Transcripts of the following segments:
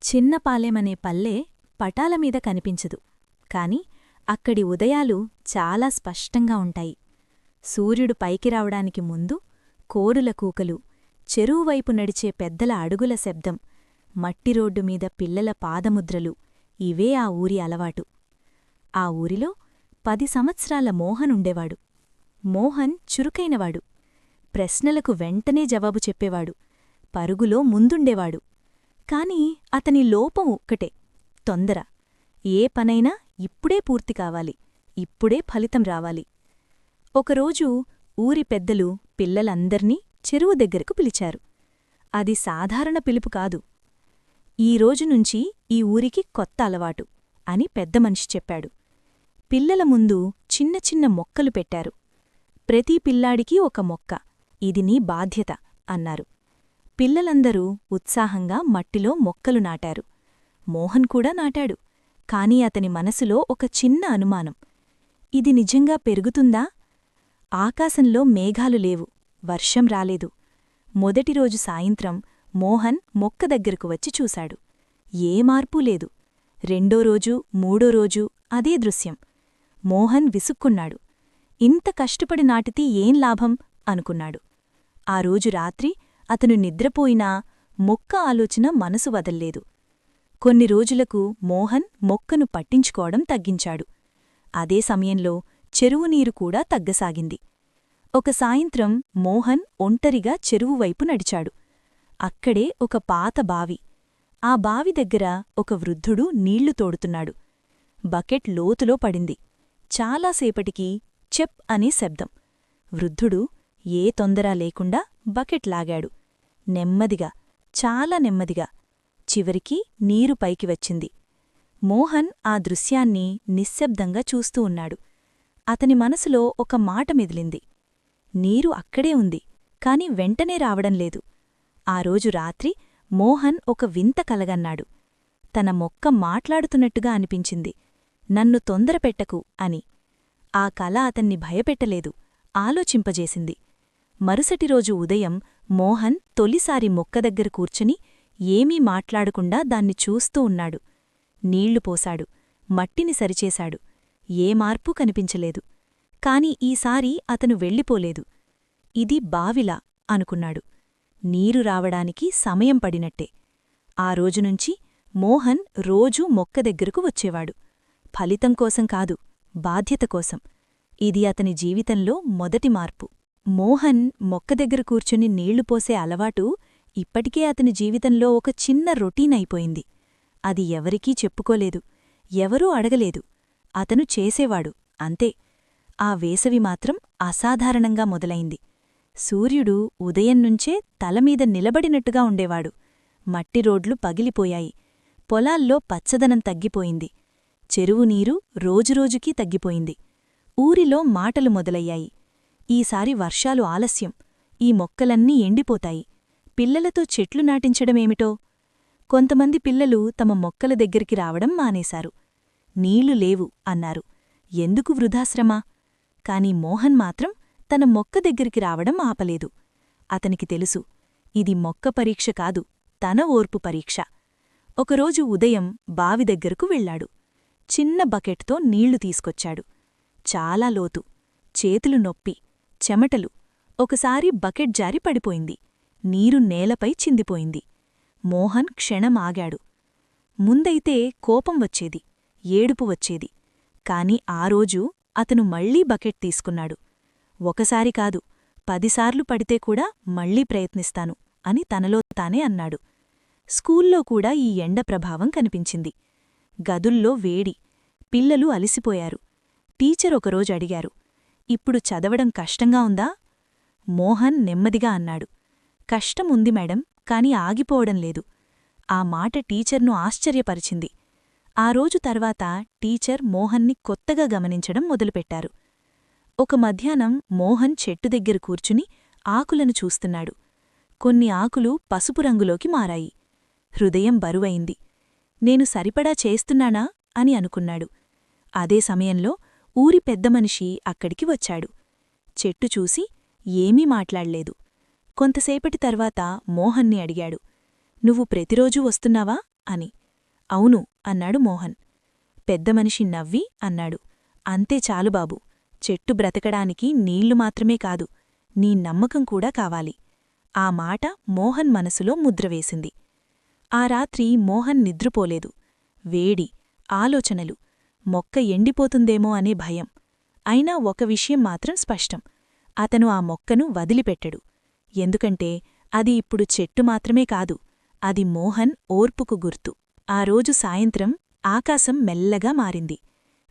చిన్నపాలెమనే పల్లె పటాలమీద కనిపించదు. కాని అక్కడి ఉదయాలు చాలా స్పష్టంగా ఉంటాయి. సూర్యుడు పైకి రావడానికి ముందు కోరుల కూకలు చెరువువైపు నడిచే పెద్దల అడుగుల శబ్దం మట్టిరోడ్డుమీద పిల్లల పాదముద్రలు ఇవే ఆ ఊరి అలవాటు. ఆ ఊరిలో పది సంవత్సరాల మోహన్ ఉండేవాడు. మోహన్ చురుకైనవాడు. ప్రశ్నలకు వెంటనే జవాబు చెప్పేవాడు. పరుగులో ముందుండేవాడు. కాని అతని లోపం ఒక్కటే తొందర. ఏ పనైనా ఇప్పుడే పూర్తి కావాలి ఇప్పుడే ఫలితం రావాలి. ఒకరోజు ఊరి పెద్దలు పిల్లలందర్నీ చెరువు దగ్గరకు పిలిచారు. అది సాధారణ పిలుపు కాదు. ఈ రోజునుంచి ఈ ఊరికి కొత్త అలవాటు అని పెద్దమనిషి చెప్పాడు. పిల్లల ముందు చిన్న చిన్న మొక్కలు పెట్టారు. ప్రతి పిల్లాడికి ఒక మొక్క ఇది నీ బాధ్యత అన్నారు. పిల్లలందరూ ఉత్సాహంగా మట్టిలో మొక్కలు నాటారు. మోహన్ కూడా నాటాడు. కాని అతని మనసులో ఒక చిన్న అనుమానం. ఇది నిజంగా పెరుగుతుందా? ఆకాశంలో మేఘాలు లేవు. వర్షం రాలేదు. మొదటిరోజు సాయంత్రం మోహన్ మొక్క దగ్గరకు వచ్చి చూశాడు. ఏ మార్పూ లేదు. రెండో రోజు మూడో రోజు అదే దృశ్యం. మోహన్ విసుక్కున్నాడు. ఇంత కష్టపడి నాటితే ఏం లాభం? అనుకున్నాడు. ఆ రోజు రాత్రి అతను నిద్రపోయినా మొక్క ఆలోచన మనసు వదల్లేదు. కొన్ని రోజులకు మోహన్ మొక్కను పట్టించుకోవడం తగ్గించాడు. అదే సమయంలో చెరువు నీరు కూడా తగ్గసాగింది. ఒక సాయంత్రం మోహన్ ఒంటరిగా చెరువువైపు నడిచాడు. అక్కడే ఒక పాత బావి. ఆ బావి దగ్గర ఒక వృద్ధుడు నీళ్ళు తోడుతున్నాడు. బకెట్ లోతులో పడింది. చాలాసేపటికి చెప్ అనే శబ్దం. వృద్ధుడు ఏ తొందరా లేకుండా బకెట్ లాగాడు. నెమ్మదిగా చాలా నెమ్మదిగా చివరికి నీరు పైకి వచ్చింది. మోహన్ ఆ దృశ్యాన్ని నిశ్శబ్దంగా చూస్తూ ఉన్నాడు. అతని మనసులో ఒక మాట మిదిలింది. నీరు అక్కడే ఉంది కాని వెంటనే రావడం లేదు. ఆ రోజు రాత్రి మోహన్ ఒక వింత కలగన్నాడు. తన మొక్క మాట్లాడుతున్నట్టుగా అనిపించింది. నన్ను తొందరపెట్టకు అని. ఆ కల అతన్ని భయపెట్టలేదు ఆలోచింపజేసింది. మరుసటి రోజు ఉదయం మోహన్ తొలిసారి మొక్క దగ్గర కూర్చుని ఏమీ మాట్లాడకుండా దాన్ని చూస్తూ ఉన్నాడు. నీళ్ళు పోశాడు. మట్టిని సరిచేశాడు. ఏ మార్పు కనిపించలేదు. కాని ఈసారి అతను వెళ్ళిపోలేదు. ఇది బావిలా అనుకున్నాడు. నీరు రావడానికి సమయం పడినట్టే. ఆ రోజునుంచి మోహన్ రోజూ మొక్క దగ్గరకు వచ్చేవాడు. ఫలితం కోసం కాదు బాధ్యత కోసం. ఇది అతని జీవితంలో మొదటి మార్పు. మోహన్ మొక్క దగ్గర కూర్చుని నీళ్ళు పోసే అలవాటు ఇప్పటికే అతని జీవితంలో ఒక చిన్న రొటీన్ అయిపోయింది. అది ఎవరికీ చెప్పుకోలేదు ఎవరూ అడగలేదు. అతను చేసేవాడు అంతే. ఆ వేసవి మాత్రం అసాధారణంగా మొదలైంది. సూర్యుడు ఉదయం నుంచే తలమీద నిలబడినట్టుగా ఉండేవాడు. మట్టి రోడ్లు పగిలిపోయాయి. పొలాల్లో పచ్చదనం తగ్గిపోయింది. చెరువు నీరు రోజురోజుకీ తగ్గిపోయింది. ఊరిలో మాటలు మొదలయ్యాయి. ఈసారి వర్షాలు ఆలస్యం. ఈ మొక్కలన్నీ ఎండిపోతాయి. పిల్లలతో చెట్లు నాటించడమేమిటో? కొంతమంది పిల్లలు తమ మొక్కల దగ్గరికి రావడం మానేశారు. నీళ్ళు లేవు అన్నారు. ఎందుకు వృధాశ్రమా? కాని మోహన్ మాత్రం తన మొక్క దగ్గరికి రావడం ఆపలేదు. అతనికి తెలుసు ఇది మొక్క పరీక్ష కాదు తన ఓర్పు పరీక్ష. ఒకరోజు ఉదయం బావి దగ్గరకు వెళ్ళాడు చిన్న బకెట్తో నీళ్ళు తీసుకొచ్చాడు. చాలా లోతు చేతులు నొప్పి. చెమటలు. ఒకసారి బకెట్ జారి పడిపోయింది. నీరు నేలపై చిందిపోయింది. మోహన్ క్షణం ఆగాడు ముందైతే కోపం వచ్చేది. ఏడుపు వచ్చేది. కాని ఆ రోజు అతను మళ్ళీ బకెట్ తీసుకున్నాడు. ఒకసారి కాదు పదిసార్లు పడితే కూడా మళ్ళీ ప్రయత్నిస్తాను అని తనలో తానే అన్నాడు. స్కూల్లో కూడా ఈ ఎండ ప్రభావం కనిపించింది. గదుల్లో వేడి. పిల్లలు అలిసిపోయారు. టీచర్ ఒకరోజు అడిగారు ఇప్పుడు చదవడం కష్టంగా ఉందా? మోహన్ నెమ్మదిగా అన్నాడు. కష్టం ఉంది మేడం కాని ఆగిపోవడం లేదు. ఆ మాట టీచర్ను ఆశ్చర్యపరిచింది. ఆ రోజు తర్వాత టీచర్ మోహన్ని కొత్తగా గమనించడం మొదలుపెట్టారు. ఒక మధ్యాహ్నం మోహన్ చెట్టు దగ్గర కూర్చుని ఆకులను చూస్తున్నాడు. కొన్ని ఆకులు పసుపు రంగులోకి మారాయి. హృదయం బరువైంది. నేను సరిపడా చేస్తున్నానా? అని అనుకున్నాడు. అదే సమయంలో ఊరి పెద్దమనిషి అక్కడికి వచ్చాడు. చెట్టు చూసి ఏమీ మాట్లాడలేదు. కొంతసేపటి తర్వాత మోహన్ని అడిగాడు. నువ్వు ప్రతిరోజూ వస్తున్నావా? అని. అవును అన్నాడు మోహన్. పెద్దమనిషి నవ్వి అన్నాడు. అంతే చాలు బాబు. చెట్టు బ్రతకడానికి నీళ్ళు మాత్రమే కాదు నీ నమ్మకం కూడా కావాలి. ఆ మాట మోహన్ మనసులో ముద్రవేసింది ఆ రాత్రి మోహన్ నిద్రపోలేదు. వేడి ఆలోచనలు మొక్క ఎండిపోతుందేమో అనే భయం. అయినా ఒక విషయం మాత్రం స్పష్టం. అతను ఆ మొక్కను వదిలిపెట్టడు. ఎందుకంటే అది ఇప్పుడు చెట్టు మాత్రమే కాదు అది మోహన్ ఓర్పుకు గుర్తు. ఆ రోజు సాయంత్రం ఆకాశం మెల్లగా మారింది.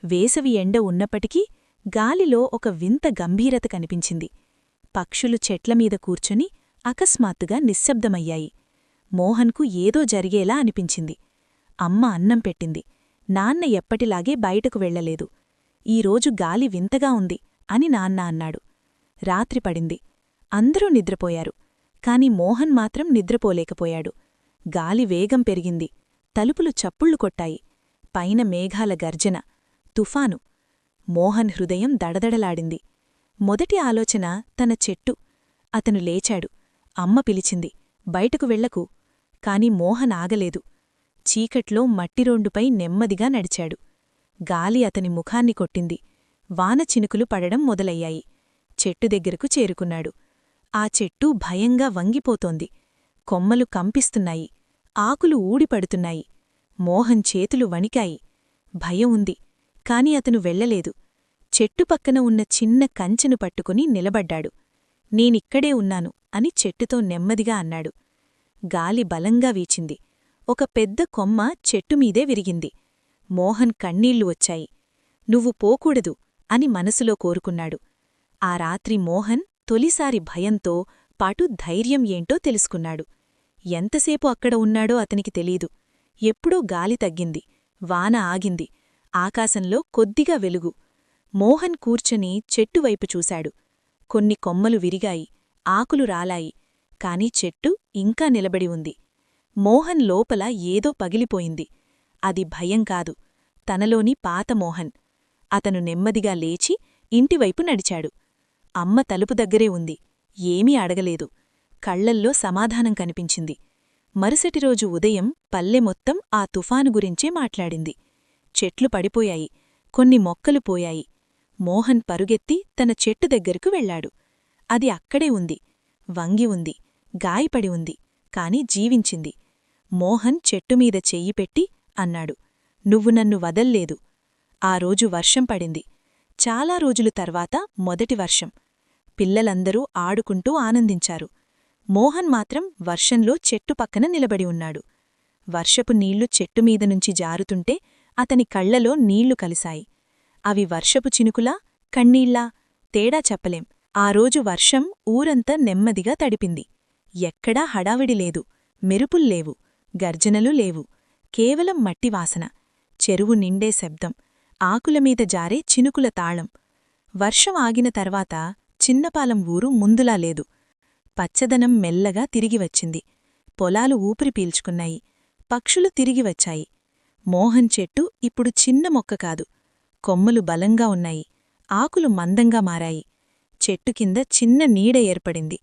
వేసవి ఎండ ఉన్నప్పటికీ గాలిలో ఒక వింత గంభీరత కనిపించింది. పక్షులు చెట్లమీద కూర్చుని అకస్మాత్తుగా నిశ్శబ్దమయ్యాయి. మోహన్కు ఏదో జరిగేలా అనిపించింది. అమ్మ అన్నం పెట్టింది. నాన్న ఎప్పటిలాగే బయటకు వెళ్ళలేదు ఈరోజు గాలి వింతగా ఉంది అని నాన్న అన్నాడు. రాత్రి పడింది. అందరూ నిద్రపోయారు. కాని మోహన్ మాత్రం నిద్రపోలేకపోయాడు. గాలి వేగం పెరిగింది. తలుపులు చప్పుళ్ళు కొట్టాయి. పైన మేఘాల గర్జన. తుఫాను. మోహన్ హృదయం దడదడలాడింది. మొదటి ఆలోచన తన చెట్టు. అతను లేచాడు. అమ్మ పిలిచింది. బయటకు వెళ్ళకు. కాని మోహన్ ఆగలేదు. చీకట్లో మట్టిరోండుపై నెమ్మదిగా నడిచాడు. గాలి అతని ముఖాన్ని కొట్టింది. వాన చినుకులు పడడం మొదలయ్యాయి. చెట్టు దగ్గరకు చేరుకున్నాడు. ఆ చెట్టు భయంగా వంగిపోతోంది. కొమ్మలు కంపిస్తున్నాయి. ఆకులు ఊడిపడుతున్నాయి. మోహన్ చేతులు వణికాయి. భయం ఉంది. కాని అతను వెళ్ళలేదు చెట్టుపక్కన ఉన్న చిన్న కంచెను పట్టుకుని నిలబడ్డాడు. నేనిక్కడే ఉన్నాను అని చెట్టుతో నెమ్మదిగా అన్నాడు. గాలి బలంగా వీచింది. ఒక పెద్ద కొమ్మ చెట్టుమీదే విరిగింది. మోహన్ కన్నీళ్ళు వచ్చాయి. నువ్వు పోకూడదు అని మనసులో కోరుకున్నాడు. ఆ రాత్రి మోహన్ తొలిసారి భయంతో పాటు ధైర్యం ఏంటో తెలుసుకున్నాడు. ఎంతసేపు అక్కడ ఉన్నాడో అతనికి తెలీదు. ఎప్పుడో గాలి తగ్గింది. వాన ఆగింది. ఆకాశంలో కొద్దిగా వెలుగు. మోహన్ కూర్చొని చెట్టువైపు చూశాడు. కొన్ని కొమ్మలు విరిగాయి. ఆకులు రాలాయి. కాని చెట్టు ఇంకా నిలబడి ఉంది. మోహన్ లోపల ఏదో పగిలిపోయింది. అది భయం కాదు. తనలోని పాత మోహన్. అతను నెమ్మదిగా లేచి ఇంటివైపు నడిచాడు. అమ్మ తలుపు దగ్గరే ఉంది. ఏమీ అడగలేదు. కళ్ళల్లో సమాధానం కనిపించింది. మరుసటి రోజు ఉదయం పల్లె మొత్తం ఆ తుఫాను గురించే మాట్లాడింది. చెట్లు పడిపోయాయి. కొన్ని మొక్కలు పోయాయి. మోహన్ పరుగెత్తి తన చెట్టు దగ్గరకు వెళ్ళాడు అది అక్కడే ఉంది. వంగి ఉంది. గాయపడి ఉంది. కాని జీవించింది. మోహన్ చెట్టుమీద చెయ్యి పెట్టి అన్నాడు. నువ్వు నన్ను వదల్లేదు. ఆ రోజు వర్షం పడింది. చాలా రోజులు తర్వాత మొదటి వర్షం. పిల్లలందరూ ఆడుకుంటూ ఆనందించారు. మోహన్ మాత్రం వర్షంలో చెట్టు పక్కన నిలబడి ఉన్నాడు. వర్షపు నీళ్ళు చెట్టుమీద నుంచి జారుతుంటే అతని కళ్ళలో నీళ్ళు కలిశాయి. అవి వర్షపు చినుకులా కన్నీళ్ళా తేడా చెప్పలేం. ఆ రోజు వర్షం ఊరంతా నెమ్మదిగా తడిపింది. ఎక్కడా హడావిడి లేదు. మెరుపుల్లేవు గర్జనలు లేవు. కేవలం మట్టివాసన చెరువు నిండే శబ్దం. ఆకులమీద జారే చినుకుల తాళం. వర్షం ఆగిన తర్వాత చిన్నపాలెం ఊరు ముందులా లేదు. పచ్చదనం మెల్లగా తిరిగివచ్చింది పొలాలు ఊపిరి పీల్చుకున్నాయి. పక్షులు తిరిగివచ్చాయి మోహన్ చెట్టు ఇప్పుడు చిన్న మొక్క కాదు. కొమ్మలు బలంగా ఉన్నాయి. ఆకులు మందంగా మారాయి. చెట్టు కింద చిన్న నీడ ఏర్పడింది.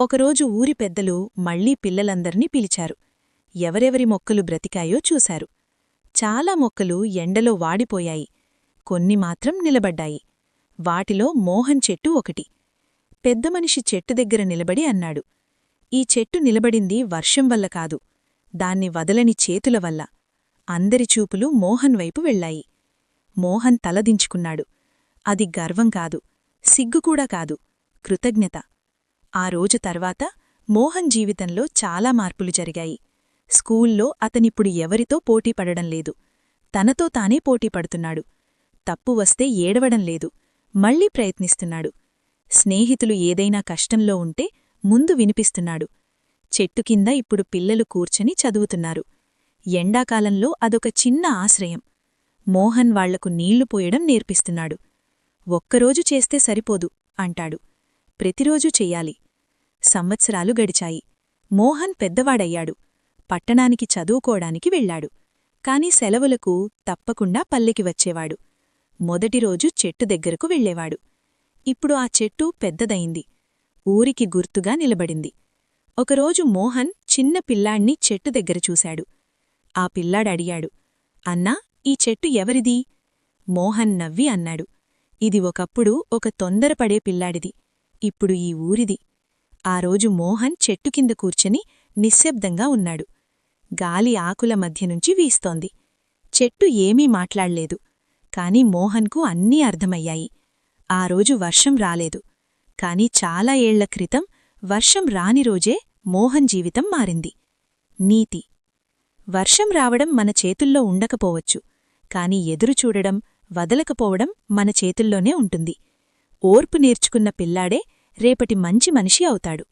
ఒకరోజు ఊరి పెద్దలు మళ్ళీ పిల్లలందర్నీ పిలిచారు. ఎవరెవరి మొక్కలు బ్రతికాయో చూశారు. చాలా మొక్కలు ఎండలో వాడిపోయాయి. కొన్ని మాత్రం నిలబడ్డాయి. వాటిలో మోహన్ చెట్టు ఒకటి. పెద్దమనిషి చెట్టు దగ్గర నిలబడి అన్నాడు. ఈ చెట్టు నిలబడింది వర్షం వల్ల కాదు. దాన్ని వదలని చేతుల వల్ల. అందరి చూపులు మోహన్ వైపు వెళ్ళాయి మోహన్ తలదించుకున్నాడు అది గర్వం కాదు. సిగ్గుకూడా కాదు. కృతజ్ఞత. ఆ రోజు తర్వాత మోహన్ జీవితంలో చాలా మార్పులు జరిగాయి. స్కూల్లో అతనిప్పుడు ఎవరితో పోటీపడడం లేదు. తనతో తానే పోటీపడుతున్నాడు తప్పు వస్తే ఏడవడం లేదు. మళ్ళీ ప్రయత్నిస్తున్నాడు. స్నేహితులు ఏదైనా కష్టంలో ఉంటే ముందు వినిపిస్తున్నాడు. చెట్టు కింద ఇప్పుడు పిల్లలు కూర్చొని చదువుతున్నారు. ఎండాకాలంలో అదొక చిన్న ఆశ్రయం. మోహన్ వాళ్ళకు నీళ్ళు పోయడం నేర్పిస్తున్నాడు. ఒక్కరోజు చేస్తే సరిపోదు అంటాడు. ప్రతిరోజూ చెయ్యాలి. సంవత్సరాలు గడిచాయి. మోహన్ పెద్దవాడయ్యాడు. పట్టణానికి చదువుకోడానికి వెళ్ళాడు కాని సెలవులకు తప్పకుండా పల్లెకి వచ్చేవాడు. మొదటిరోజు చెట్టు దగ్గరకు వెళ్ళేవాడు ఇప్పుడు ఆ చెట్టు పెద్దదయింది. ఊరికి గుర్తుగా నిలబడింది. ఒకరోజు మోహన్ చిన్న పిల్లాణ్ణి చెట్టు దగ్గర చూశాడు. ఆ పిల్లాడడిగాడు అన్నా ఈ చెట్టు ఎవరిది? మోహన్ నవ్వి అన్నాడు ఇది ఒకప్పుడు ఒక తొందరపడే పిల్లాడిది. ఇప్పుడు ఈ ఊరిది. ఆ రోజు మోహన్ చెట్టు కింద కూర్చొని నిశ్శబ్దంగా ఉన్నాడు. గాలి ఆకుల మధ్య నుంచి వీస్తోంది. చెట్టు ఏమీ మాట్లాడలేదు. కాని మోహన్కు అన్నీ అర్థమయ్యాయి. ఆ రోజు వర్షం రాలేదు. కాని చాలా ఏళ్ళ క్రితం వర్షం రాని రోజే మోహన్ జీవితం మారింది. నీతి. వర్షం రావడం మన చేతుల్లో ఉండకపోవచ్చు. కాని ఎదురుచూడడం వదలకపోవడం మన చేతుల్లోనే ఉంటుంది. ఓర్పు నేర్చుకున్న పిల్లాడే రేపటి మంచి మనిషి అవుతాడు.